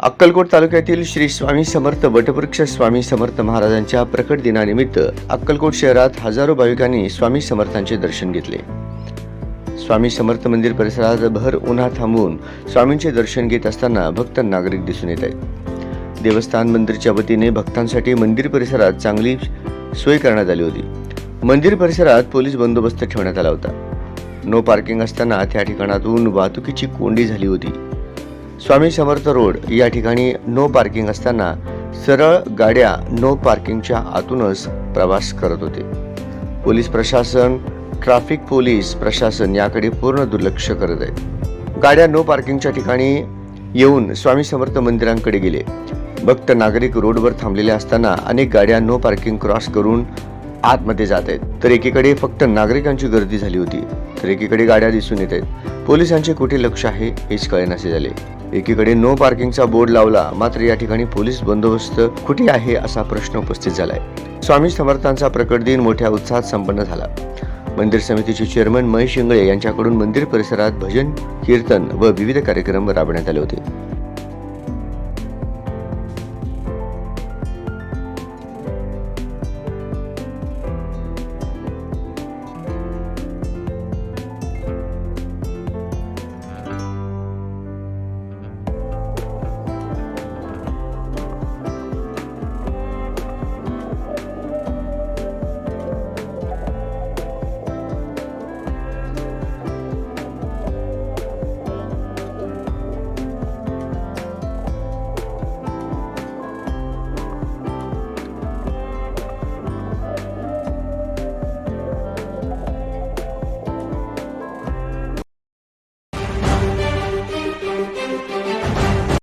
अक्कलकोट तालुक्यातील श्री स्वामी समर्थ वटवृक्ष स्वामी समर्थ महाराजांच्या प्रकट दिनानिमित्त अक्कलकोट शहरात हजारो भाविकांनी स्वामी समर्थांचे दर्शन घेतले. स्वामी समर्थ मंदिर परिसरात भर उन्हा थांबून स्वामींचे दर्शन घेत असताना भक्त नागरिक दिसून येत आहेत. देवस्थान मंदिरच्या वतीने भक्तांसाठी मंदिर परिसरात चांगली सोय करण्यात आली होती. मंदिर परिसरात पोलीस बंदोबस्त ठेवण्यात आला होता. नो पार्किंग असताना त्या ठिकाणातून वाहतुकीची कोंडी झाली होती. स्वामी समर्थ रोड या ठिकाणी नो पार्किंग असताना सरळ गाड्या नो पार्किंगच्या आतूनच प्रवास करत होते. पोलीस प्रशासन ट्रॅफिक पोलीस प्रशासन याकडे पूर्ण दुर्लक्ष करत आहे. गाड्या नो पार्किंगच्या ठिकाणी येऊन स्वामी समर्थ मंदिरांकडे गेले. भक्त नागरिक रोडवर थांबलेले असताना अनेक गाड्या नो पार्किंग क्रॉस करून आतमध्ये जात आहेत. तर एकीकडे फक्त नागरिकांची गर्दी झाली होती तर एकीकडे गाड्या दिसून येत आहेत. पोलिसांचे कुठे लक्ष आहे हेच कळेनासे झाले. एकीकडे नो पार्किंगचा बोर्ड लावला मात्र या ठिकाणी पोलीस बंदोबस्त कुठे आहे असा प्रश्न उपस्थित झालाय. स्वामी समर्थांचा प्रकट दिन मोठ्या उत्साहात संपन्न झाला. मंदिर समितीचे चेअरमन महेश शिंगळे यांच्याकडून मंदिर परिसरात भजन कीर्तन व विविध कार्यक्रम राबवण्यात आले होते.